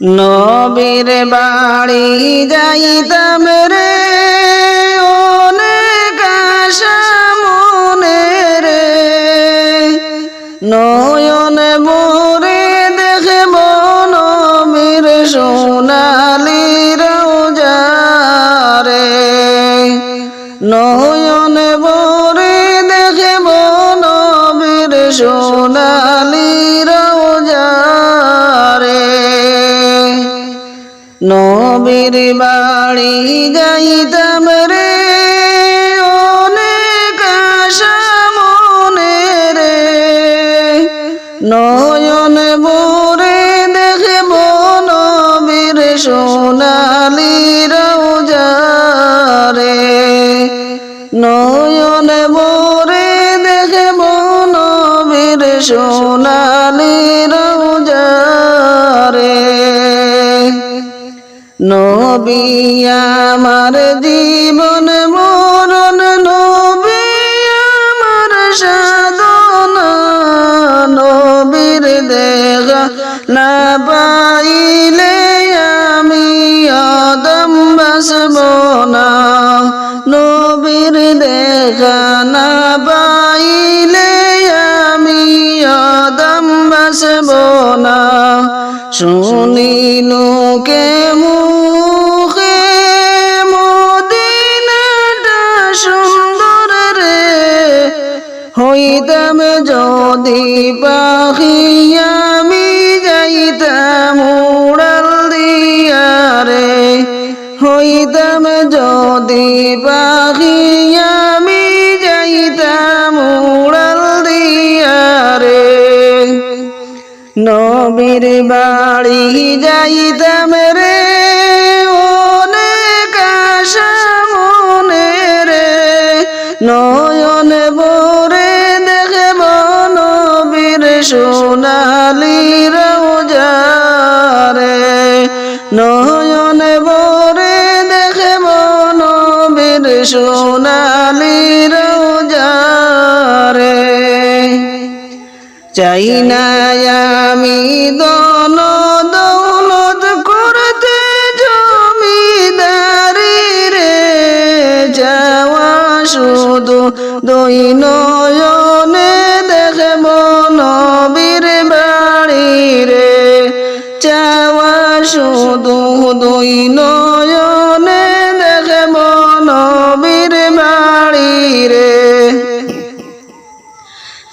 নবীর বাড়ি যাইতাম রে অনেক আশা। নবীর বাড়ি যাইতাম রে। নবী আমার জীবন, মরণ, নবী আমার সাধনা। নবীর দেখা না পাইলে আমি অদম বাসব না। নবীর দেখা না পাইলে আমি অদম বাসব না। শুনিল কে আমি যাইতাম উড়াল দিয়া রে হইতাম যদি পাখি আমি যাইতাম উড়াল দিয়া রে নবীর বাড়ি যাইতাম রে। সোনালি রোজারে নয়ন বোরে দেখব নবীর সোনালি রোজারে চাই না আমি দন দৌলত করতে জমিদারি রে। যাওয়া শুধু দুই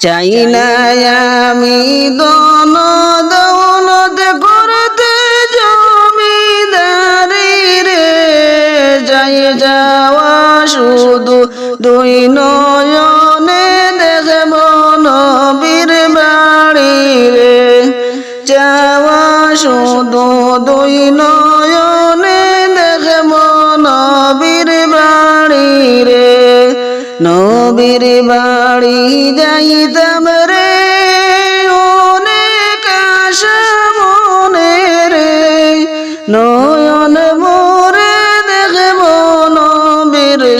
চাই না আমি।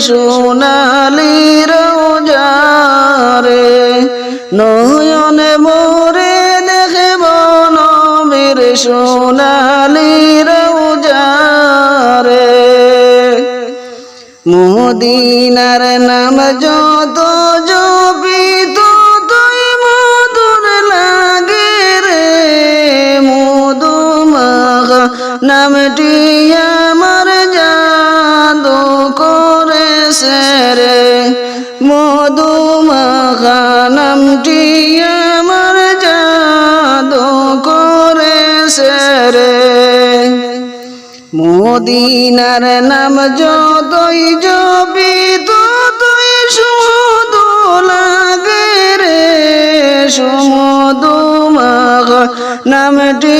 সোনালি রোজারে নয়ন মোরে দেখব নবীর সোনালি রোজারে। মোদিনার নাম যত জপি আমার জাদু করেছে রে। মদিনার নাম যতই জবি ততই সুমধু লাগে রে। সুমধু মাঘ নামটি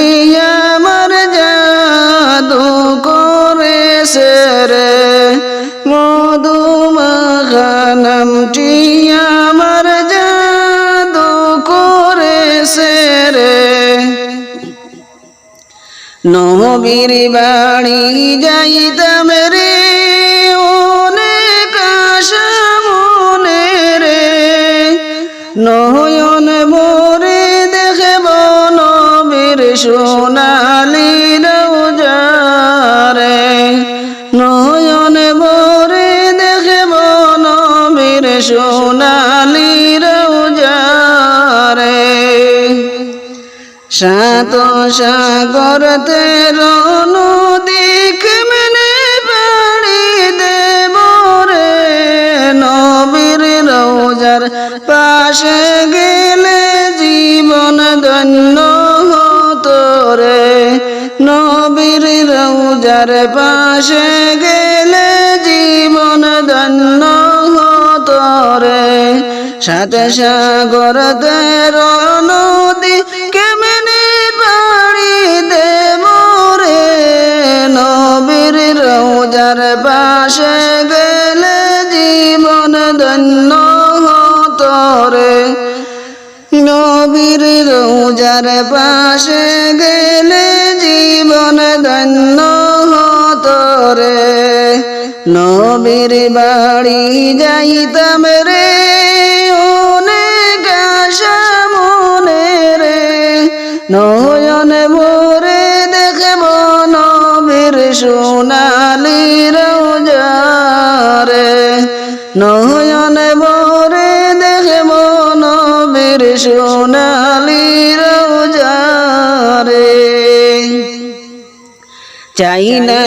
নহবীর বাড়ি যাইতাম রে অনেক আশা মনে রে। নয়ন মোরে দেখব নবীর সোনালি রে নয়ন মোরে দেখব নবীর সোনা সাত সাগর তেরো নদীক মেনে পাড়ি দেব রে। নবীর রোজার পাশে গেলে জীবন ধন্য হতো রে। নবীর রোজার পাশে গেলে জীবন ধন্য হতো রে। সাথে সাগর তেরো নদী নবীর রোজার পাশে গেলে জীবন ধন্য হতো রে। নবীর রোজার পাশে গেলে জীবন ধন্য হতো রে। নবীর বাড়ি যাইতাম রে সোনালি রোজারে। চাই না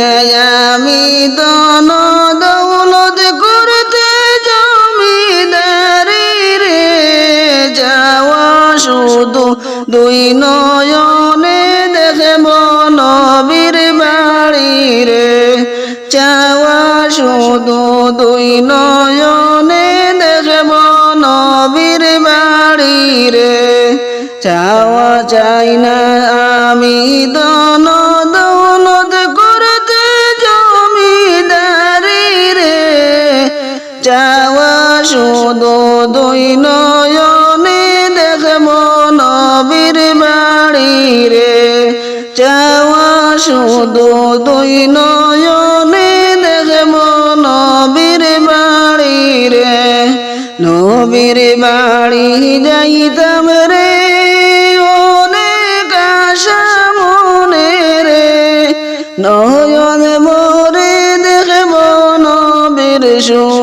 চাওয়া শুধু দুই নয়নে দেখব নবীর বাড়ি রে চাওয়া শুধু দুই নয়নে দেখব নবীর বাড়ি রে, নবীর বাড়ি যাইতাম রে।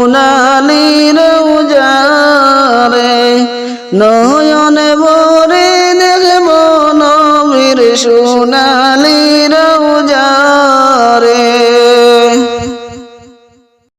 সোনালি রৌজারে নয়নে বরে দেখব নবীর সোনালি রৌ